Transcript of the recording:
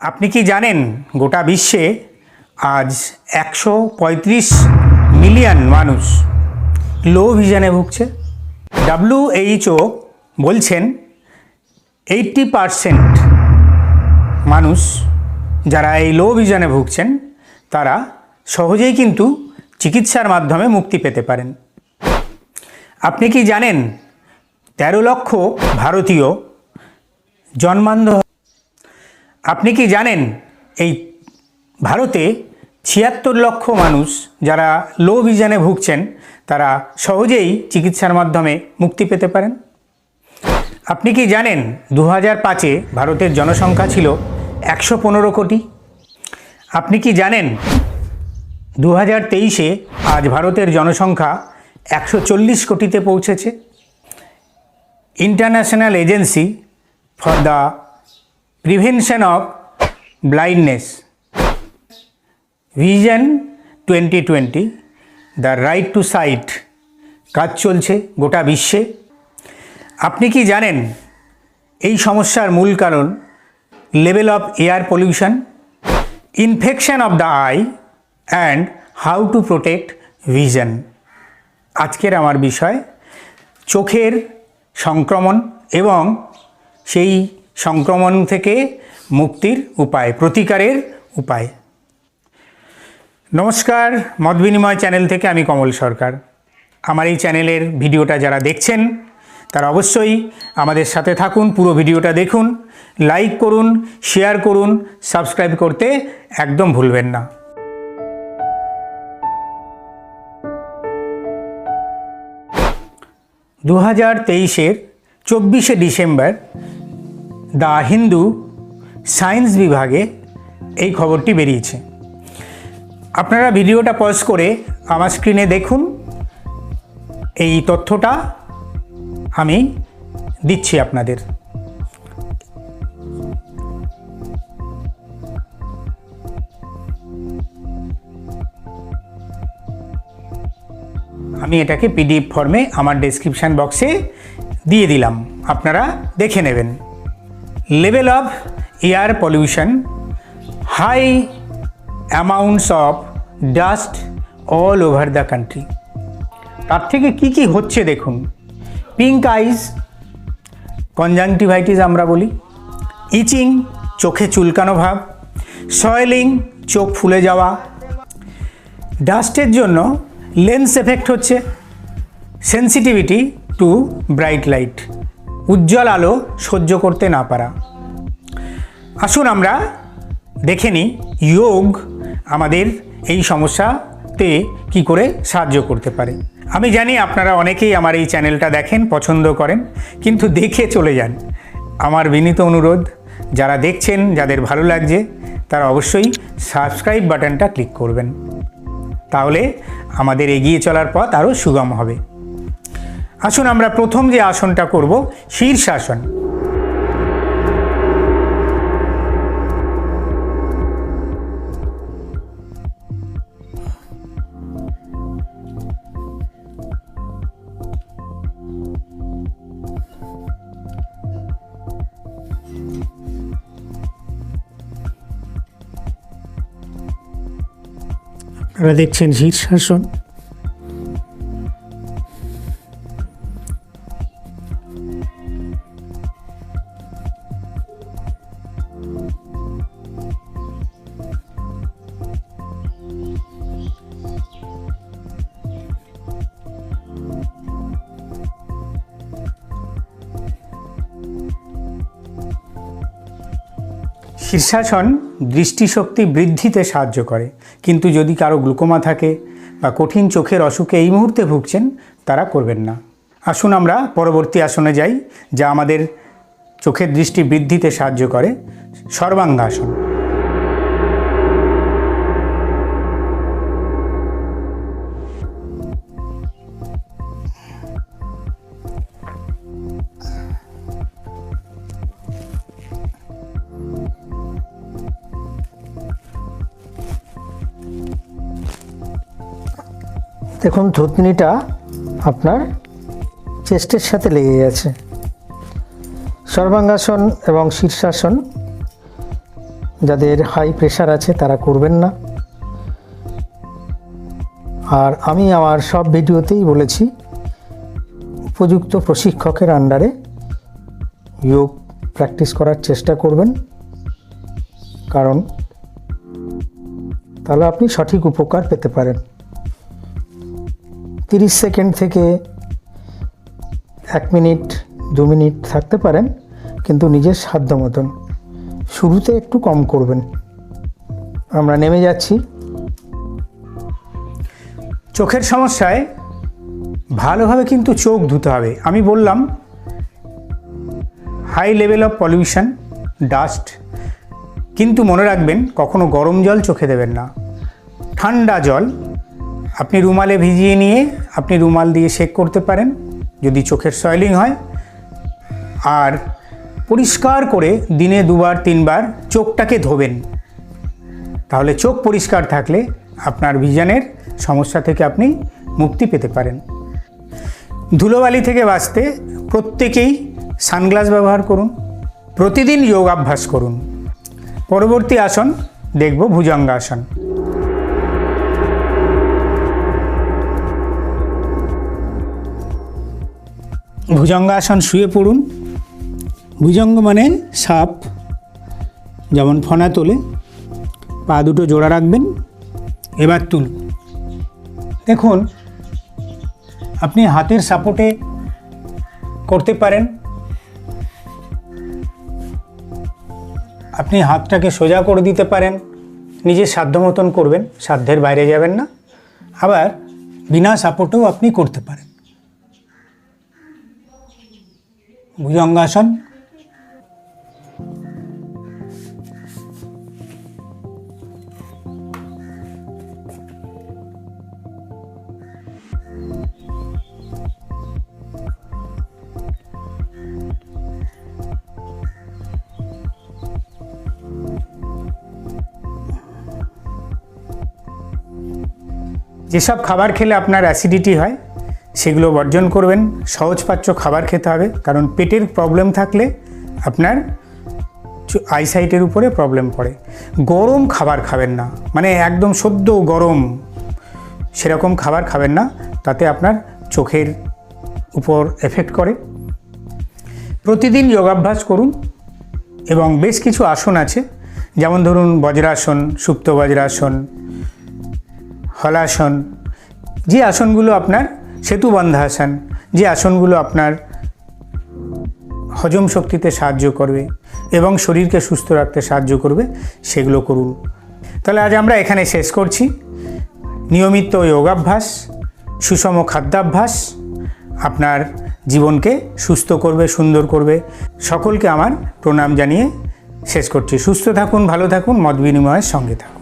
আপনি কি জানেন গোটা বিশ্বে আজ একশো পঁয়ত্রিশ মিলিয়ন মানুষ লো ভিশনে ভুগছে? ডাব্লিউএইচও বলছেন এইট্টি পারসেন্ট মানুষ যারা এই লো ভিশনে ভুগছেন, তারা সহজেই কিন্তু চিকিৎসার মাধ্যমে মুক্তি পেতে পারেন। আপনি কি জানেন তেরো লক্ষ ভারতীয় জন্মান্ধ আপনি কি জানেন এই ভারতে ছিয়াত্তর লক্ষ মানুষ যারা লো ভিশনে ভুগছেন, তারা সহজেই চিকিৎসার মাধ্যমে মুক্তি পেতে পারেন? আপনি কি জানেন দু হাজার পাঁচে ভারতের জনসংখ্যা ছিল একশো পনেরো কোটি? আপনি কি জানেন দু হাজার তেইশে আজ ভারতের জনসংখ্যা একশো চল্লিশ কোটিতে পৌঁছেছে? International Agency for the Prevention of Blindness Vision twenty twenty the right to sight কাজ চলছে গোটা বিশ্বে। আপনি কি জানেন এই সমস্যার মূল কারণ? Level of air pollution infection of the eye and how to protect vision আজকের আমার বিষয়, চোখের সংক্রমণ এবং সেই সংক্রমণ থেকে মুক্তির উপায়, প্রতিকারের উপায়। নমস্কার, মত বিনিময় চ্যানেল থেকে আমি কমল সরকার। আমার এই চ্যানেলের ভিডিওটা যারা দেখছেন, তারা অবশ্যই আমাদের সাথে থাকুন, পুরো ভিডিওটা দেখুন, লাইক করুন, শেয়ার করুন, সাবস্ক্রাইব করতে একদম ভুলবেন না। দু হাজার তেইশের চব্বিশে ডিসেম্বর দ্য হিন্দু সায়েন্স বিভাগে এই খবরটি বেরিয়েছে। আপনারা ভিডিওটা পজ করে আমার স্ক্রিনে দেখুন। এই তথ্যটা আমি দিচ্ছি আপনাদের। আমি এটাকে পিডিএফ ফর্মে আমার ডেসক্রিপশান বক্সে দিয়ে দিলাম। আপনারা দেখে নেবেন। Level of air pollution high amounts of dust all over the country তার থেকে কি কি হচ্ছে দেখুন? পিঙ্ক আইজ কনজাংটিভাইটিস আমরা বলি ইচিং চোখে চুলকানো ভাব সয়েলিং চোখ ফুলে যাওয়া ডাস্টের জন্য লেন্স এফেক্ট হচ্ছে সেন্সিটিভিটি টু ব্রাইট লাইট উজ্জ্বল আলো সহ্য করতে না পারা। আসুন আমরা দেখে নিই যোগ আমাদের এই সমস্যাতে কি করে সাহায্য করতে পারে। আমি জানি আপনারা অনেকেই আমার এই চ্যানেলটা দেখেন, পছন্দ করেন, কিন্তু দেখে চলে যান। আমার বিনীত অনুরোধ, যারা দেখছেন, যাদের ভালো লাগছে, তারা অবশ্যই সাবস্ক্রাইব বাটনটা ক্লিক করবেন। তাহলে আমাদের এগিয়ে চলার পথ আরও সুগম হবে। আসুন আমরা প্রথম যে আসনটা করব শীর্ষাসন। আপনারা দেখছেন শীর্ষাসন। শীর্ষাসন দৃষ্টিশক্তি বৃদ্ধিতে সাহায্য করে। কিন্তু যদি কারও গ্লুকোমা থাকে বা কঠিন চোখের অসুখে এই মুহূর্তে ভুগছেন, তারা করবেন না। আসুন আমরা পরবর্তী আসনে যাই, যা আমাদের চোখের দৃষ্টি বৃদ্ধিতে সাহায্য করে। সর্বাঙ্গাসন। দেখুন, ধুতনিটা আপনার চেস্টের সাথে লেগে গেছে। সর্বাঙ্গাসন এবং শীর্ষাসন, যাদের হাই প্রেশার আছে, তারা করবেন না। আর আমি আমার সব ভিডিওতেই বলেছি, উপযুক্ত প্রশিক্ষকের আন্ডারে যোগ প্র্যাকটিস করার চেষ্টা করবেন। কারণ তাহলে আপনি সঠিক উপকার পেতে পারেন। তিরিশ সেকেন্ড থেকে এক মিনিট, দু মিনিট থাকতে পারেন, কিন্তু নিজের সাধ্য মতন। শুরুতে একটু কম করবেন। আমরা নেমে যাচ্ছি। চোখের সমস্যায় ভালোভাবে কিন্তু চোখ ধুতে হবে। আমি বললাম high level of pollution dust কিন্তু মনে রাখবেন, কখনো গরম জল চোখে দেবেন না। ঠান্ডা জল আপনি রুমালে ভিজিয়ে নিয়ে আপনি রুমাল দিয়ে শেক করতে পারেন, যদি চোখের সয়েলিং হয়। আর পরিষ্কার করে দিনে দুবার, তিনবার চোখটাকে ধোবেন। তাহলে চোখ পরিষ্কার থাকলে আপনার ভিজনের সমস্যা থেকে আপনি মুক্তি পেতে পারেন। ধুলোবালি থেকে বাঁচতে প্রত্যেকেই সানগ্লাস ব্যবহার করুন, প্রতিদিন যোগাভ্যাস করুন। পরবর্তী আসন দেখব ভুজঙ্গাসন। ভুজঙ্গাসন শুয়ে পড়ুন। ভুজঙ্গ মানে সাপ, যেমন ফনা তোলে। পা দুটো জোড়া রাখবেন, এবার তুলুন। দেখুন, আপনি হাতের সাপোর্টে করতে পারেন। আপনি হাতটাকে সোজা করে দিতে পারেন, নিজের সাধ্য মতন করবেন, সাধ্যের বাইরে যাবেন না। আবার বিনা সাপোর্টেও আপনি করতে পারেন। ভুজঙ্গাসন। যেসব খাবার খেলে আপনার অ্যাসিডিটি হয় সেগুলো বর্জন করবেন সহজপাচ্য খাবার খেতে হবে, কারণ পেটের প্রবলেম থাকলে আপনার আইসাইটের উপরে প্রবলেম পড়ে। গরম খাবার খাবেন না মানে একদম সদ্য গরম, সেরকম খাবার খাবেন না, তাতে আপনার চোখের উপর এফেক্ট করে। প্রতিদিন যোগাভ্যাস করুন, এবং বেশ কিছু আসন আছে, যেমন ধরুন বজ্রাসন, সুপ্ত বজ্রাসন, হলাসন, যে আসনগুলো আপনার সেতুবন্ধাসন যে আসনগুলো আপনার হজম শক্তিতে সাহায্য করবে এবং শরীরকে সুস্থ রাখতে সাহায্য করবে, সেগুলো করুন। তাহলে আজ আমরা এখানে শেষ করছি। নিয়মিত যোগাভ্যাস, সুষম খাদ্যাভ্যাস আপনার জীবনকে সুস্থ করবে, সুন্দর করবে। সকলকে আমার প্রণাম জানিয়ে শেষ করছি। সুস্থ থাকুন, ভালো থাকুন, মত বিনিময়ের সঙ্গে থাকুন।